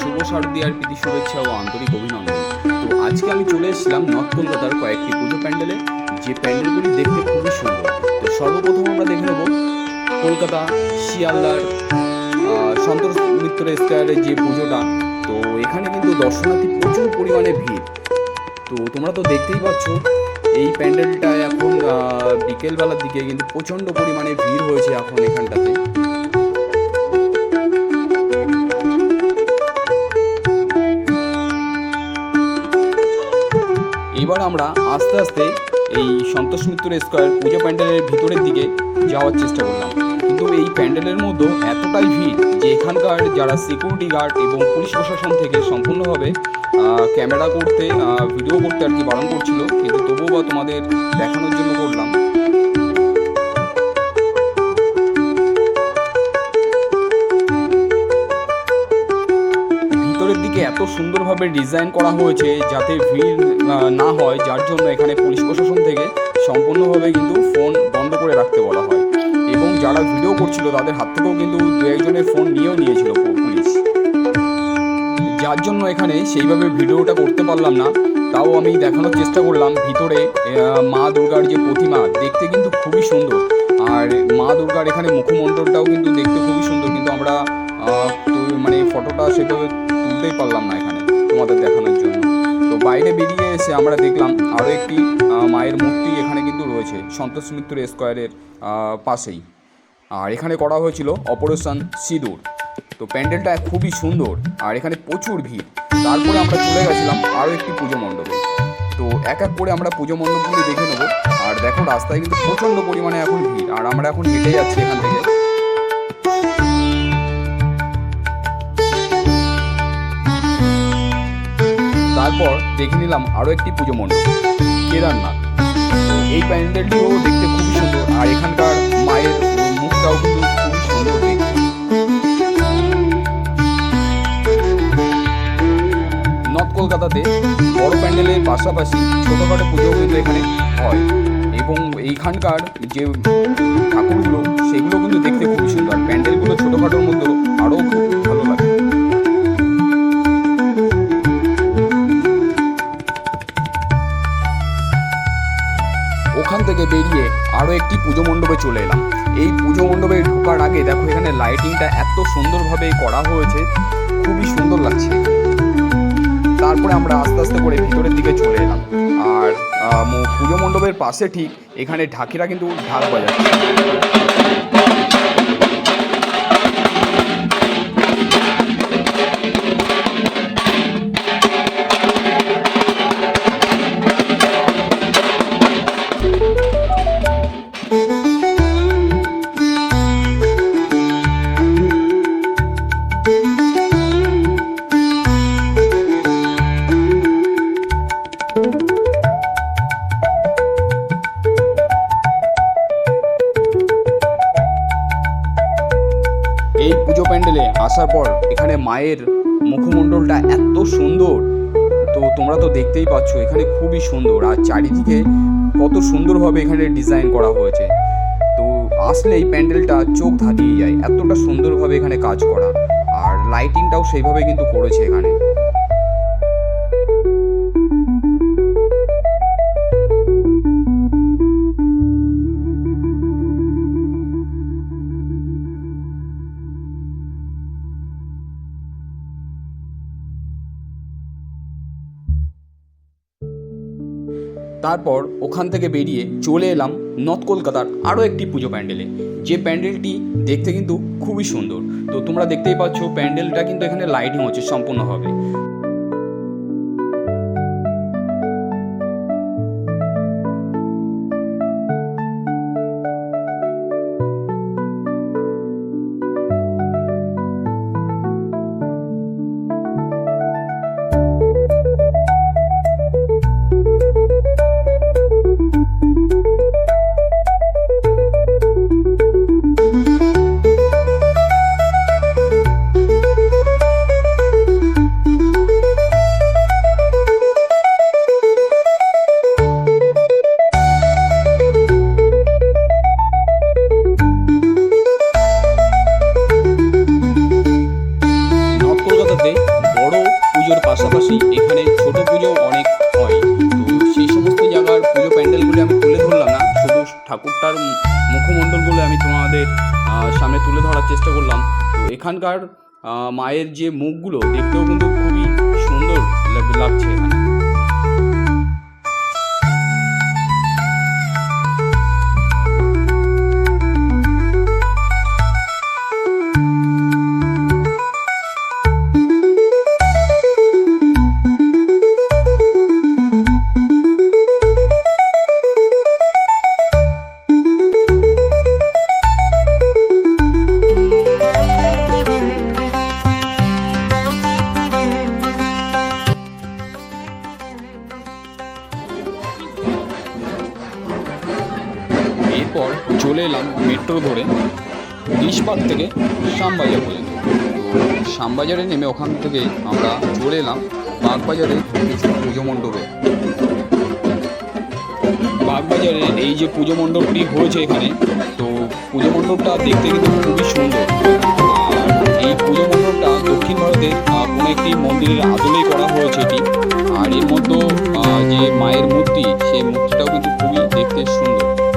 শুভ শারদীয়ার প্রীতি শুভেচ্ছা ও আন্তরিক অভিনন্দন। তো আজকে আমি চলে এসেছিলাম নর্থ কলকাতার কয়েকটি পুজো প্যান্ডেলে। যে প্যান্ডেলগুলি দেখতে খুবই সুন্দর। তো সর্বপ্রথম আমরা দেখে নেব কলকাতা শিয়ালদার সন্তোষ মিত্র স্কোয়ারের যে পুজোটা। তো এখানে কিন্তু দর্শনার্থী প্রচুর পরিমাণে ভিড়। তো তোমরা তো দেখতেই পাচ্ছ, এই প্যান্ডেলটা এখন বিকেলবেলার দিকে কিন্তু প্রচণ্ড পরিমাণে ভিড় হয়েছে এখন এখানটাতে। আমরা আস্তে আস্তে এই সন্তোষ মিত্র স্কোয়ার পুজো প্যান্ডেলের ভিতরের দিকে যাওয়ার চেষ্টা করলাম। কিন্তু এই প্যান্ডেলের মধ্যে এতটাই ভিড় যে এখানকার যারা সিকিউরিটি গার্ড এবং পুলিশ প্রশাসন থেকে সম্পূর্ণভাবে ক্যামেরা করতে ভিডিও করতে আর কি বারণ করছিল। কিন্তু তবুও বা তোমাদের দেখানোর জন্য করলাম। এত সুন্দরভাবে ডিজাইন করা হয়েছে যাতে ভিড় না হয়, যার জন্য এখানে পুলিশ প্রশাসন থেকে সম্পূর্ণভাবে কিন্তু ফোন বন্ধ করে রাখতে বলা হয়। এবং যারা ভিডিও করছিল, তাদের হাত থেকেও কিন্তু দু একজনের ফোন নিয়েও নিয়েছিল পুলিশ। যার জন্য এখানে সেইভাবে ভিডিওটা করতে পারলাম না, তাও আমি দেখানোর চেষ্টা করলাম। ভিতরে মা দুর্গার যে প্রতিমা, দেখতে কিন্তু খুবই সুন্দর। আর মা দুর্গার এখানে মুখমণ্ডলটাও কিন্তু দেখতে খুবই সুন্দর। কিন্তু আমরা মানে ফটোটা সেভাবে তুলতেই পারলাম না এখানে, তোমাদের দেখানোর জন্য। তো বাইরে বেরিয়ে এসে আমরা দেখলাম আরও একটি মায়ের মূর্তি এখানে কিন্তু রয়েছে, সন্তোষ মিত্র স্কোয়ারের পাশেই। আর এখানে করা হয়েছিল অপারেশন সিঁদুর। তো প্যান্ডেলটা খুবই সুন্দর, আর এখানে প্রচুর ভিড়। তারপরে আমরা চলে গেছিলাম আরও একটি পুজো মণ্ডপে। তো এক এক করে আমরা পুজো মণ্ডপগুলি দেখে নেব। আর দেখো, রাস্তায় কিন্তু প্রচণ্ড পরিমাণে এখন ভিড়, আর আমরা এখন হেঁটে যাচ্ছি এখান থেকে। তারপর দেখে নিলাম আরও একটি পুজো মণ্ডপ, কেদারনাথ। এই প্যান্ডেলটিও দেখতে খুবই সুন্দর, আর এখানকার মায়ের মুখটাও কিন্তু খুবই সুন্দর নর্থ কলকাতাতে বড় প্যান্ডেলের পাশাপাশি ছোটোখাটো পুজোও কিন্তু এখানে হয়, এবং এইখানকার যে ঠাকুরগুলো, সেগুলো কিন্তু দেখতে খুবই সুন্দর। প্যান্ডেলগুলো ছোটোখাটোর মধ্যেও আরও ওখান থেকে বেরিয়ে আরও একটি পুজো মণ্ডপে চলে এলাম। এই পুজো মণ্ডপে ঢোকার আগে দেখো এখানে লাইটিংটা এত সুন্দরভাবে করা হয়েছে, খুবই সুন্দর লাগছে। তারপরে আমরা আস্তে আস্তে করে ভিতরের দিকে চলে এলাম। আর পুজো মণ্ডপের পাশে ঠিক এখানে ঢাকিরা কিন্তু ঢাক বাজাচ্ছে। আসার পর এখানে মায়ের মুখমণ্ডলটা এত সুন্দর। তো তোমরা তো দেখতেই পাচ্ছ, এখানে খুবই সুন্দর। আর চারিদিকে কত সুন্দরভাবে এখানে ডিজাইন করা হয়েছে। তো আসলে এই প্যান্ডেলটা চোখ ধাঁধিয়ে যায়, এতটা সুন্দরভাবে এখানে কাজ করা। আর লাইটিংটাও সেইভাবে কিন্তু করেছে এখানে। তারপর ওখান থেকে বেরিয়ে চলে এলাম নর্থ কলকাতার আরও একটি পুজো প্যান্ডেলে। যে প্যান্ডেলটি দেখতে কিন্তু খুবই সুন্দর। তো তোমরা দেখতেই পাচ্ছ, প্যান্ডেলটা কিন্তু এখানে লাইটিং হচ্ছে সম্পূর্ণভাবে এখানকার মায়ের যে মুখগুলো দেখতেও কিন্তু খুবই সুন্দর লাগছে এখানে। তো শ্যামবাজারে নেমে ওখান থেকে আমরা চলে এলাম বাগবাজারের কিছু পুজো মণ্ডপে। বাগবাজারের এই যে পুজো মণ্ডপটি হয়েছে এখানে, তো পুজো মণ্ডপটা দেখতে কিন্তু খুবই সুন্দর। এই পুজো মণ্ডপটা দক্ষিণ ভারতের কোনো একটি মন্দিরের আদলেই করা হয়েছে এটি। আর এর মধ্যে যে মায়ের মূর্তি, সেই মূর্তিটাও কিন্তু খুবই দেখতে সুন্দর।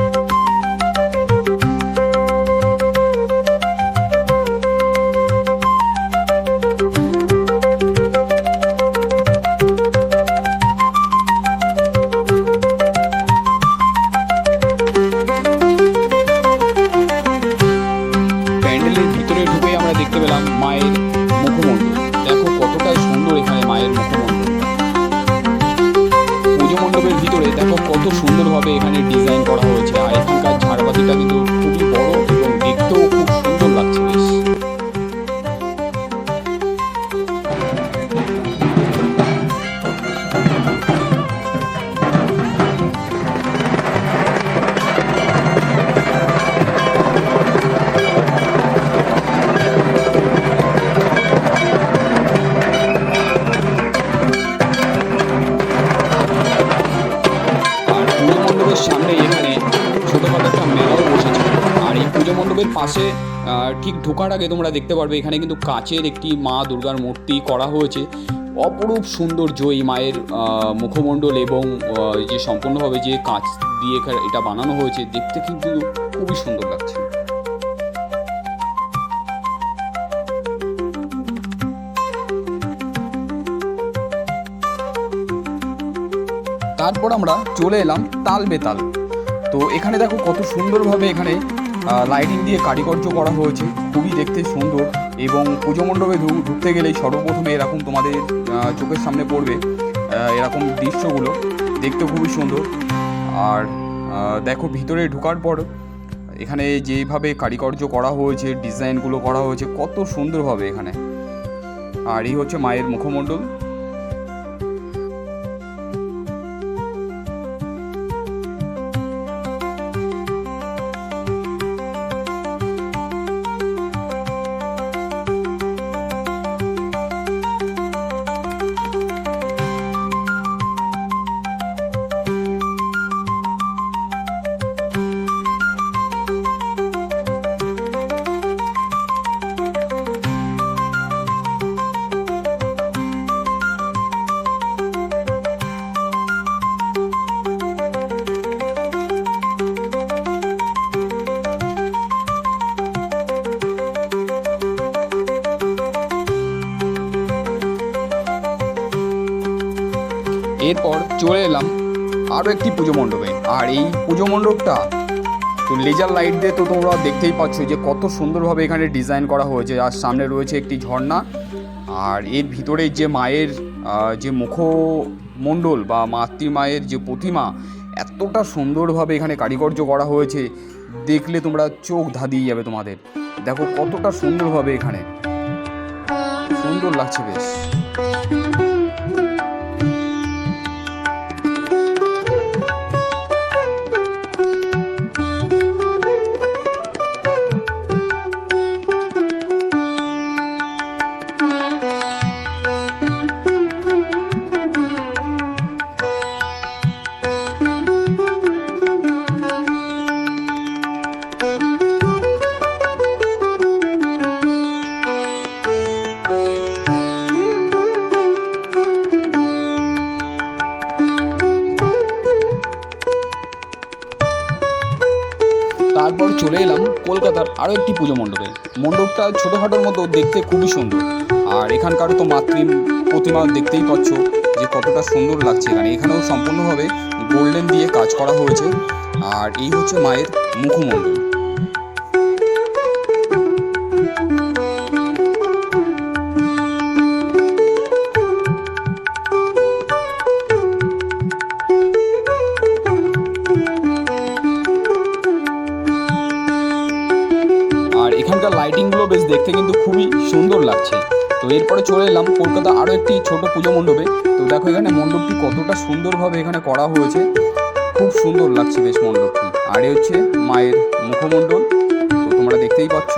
ঠিক ঢোকার আগে তোমরা দেখতে পারবে, এখানে কিন্তু কাচের একটি মা দুর্গার মূর্তি করা হয়েছে। অপরূপ সৌন্দর্য এই মায়ের মুখমণ্ডল এবং যে সম্পূর্ণভাবে যে কাঁচ দিয়ে এটা বানানো হয়েছে, দেখতে কিন্তু খুবই সুন্দর লাগছে। তারপর আমরা চলে এলাম তাল বেতাল। তো এখানে দেখো কত সুন্দরভাবে এখানে লাইটিং দিয়ে কারিকর্য করা হয়েছে, খুবই দেখতে সুন্দর এবং পুজো মণ্ডপে ঢুকতে গেলেই সর্বপ্রথমে এরকম তোমাদের চোখের সামনে পড়বে এরকম দৃশ্যগুলো, দেখতে খুবই সুন্দর। আর দেখো ভিতরে ঢোকার পর, এখানে যেভাবে কারিকর্য করা হয়েছে ডিজাইনগুলো করা হয়েছে, কত সুন্দরভাবে এখানে। আর এই হচ্ছে মায়ের মুখমণ্ডল। এরপর চলে এলাম আরও একটি পুজো মণ্ডপে। আর এই পুজো মণ্ডপটা তো লেজার লাইট দিয়ে তো তোমরা দেখতেই পাচ্ছ যে কত সুন্দরভাবে এখানে ডিজাইন করা হয়েছে। আর সামনে রয়েছে একটি ঝর্ণা। আর এর ভিতরে যে মায়ের যে মুখমণ্ডল বা মাতৃ মায়ের যে প্রতিমা, এতটা সুন্দরভাবে এখানে কারিকর্য করা হয়েছে। দেখলে তোমরা চোখ ধাঁধিয়ে যাবে তোমাদের। দেখো কতটা সুন্দরভাবে এখানে। সুন্দর লাগছে বেশ। আরও একটি পুজো মণ্ডপে। মণ্ডপটা ছোটোখাটোর মতো দেখতে খুবই সুন্দর। আর এখানকার তো মাতৃ প্রতিমা দেখতেই পাচ্ছ যে কতটা সুন্দর লাগছে। এখানে এখানেও সম্পূর্ণভাবে গোল্ডেন দিয়ে কাজ করা হয়েছে। আর এই হচ্ছে মায়ের মুখমণ্ডল। লাইটিংগুলো বেশ দেখতে কিন্তু খুবই সুন্দর লাগছে। তো এরপরে চলে এলাম কলকাতা আরও একটি ছোট পুজো মণ্ডপে। তো দেখো এখানে মণ্ডপটি কতটা সুন্দরভাবে এখানে করা হয়েছে। খুব সুন্দর লাগছে বেশ মণ্ডপটি। আর হচ্ছে মায়ের মুখমণ্ডল। তো তোমরা দেখতেই পাচ্ছ।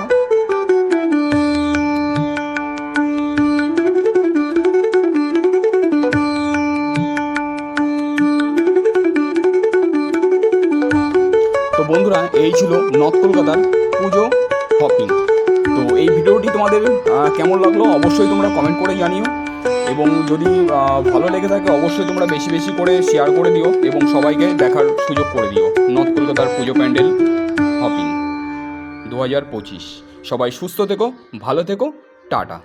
তো বন্ধুরা, এই ছিল নর্থ কলকাতার পুজো হপিং। তো এই ভিডিওটি তোমাদের কেমন লাগল অবশ্যই তোমরা কমেন্ট করে জানিও। এবং যদি ভালো লেগে থাকে অবশ্যই তোমরা বেশি বেশি করে শেয়ার করে দিও এবং সবাইকে দেখার সুযোগ করে দিও। নর্থ কলকাতার পুজো প্যান্ডেল হপিং দু হাজার পঁচিশ। সবাই সুস্থ থেকো, ভালো থেকো, টাটা।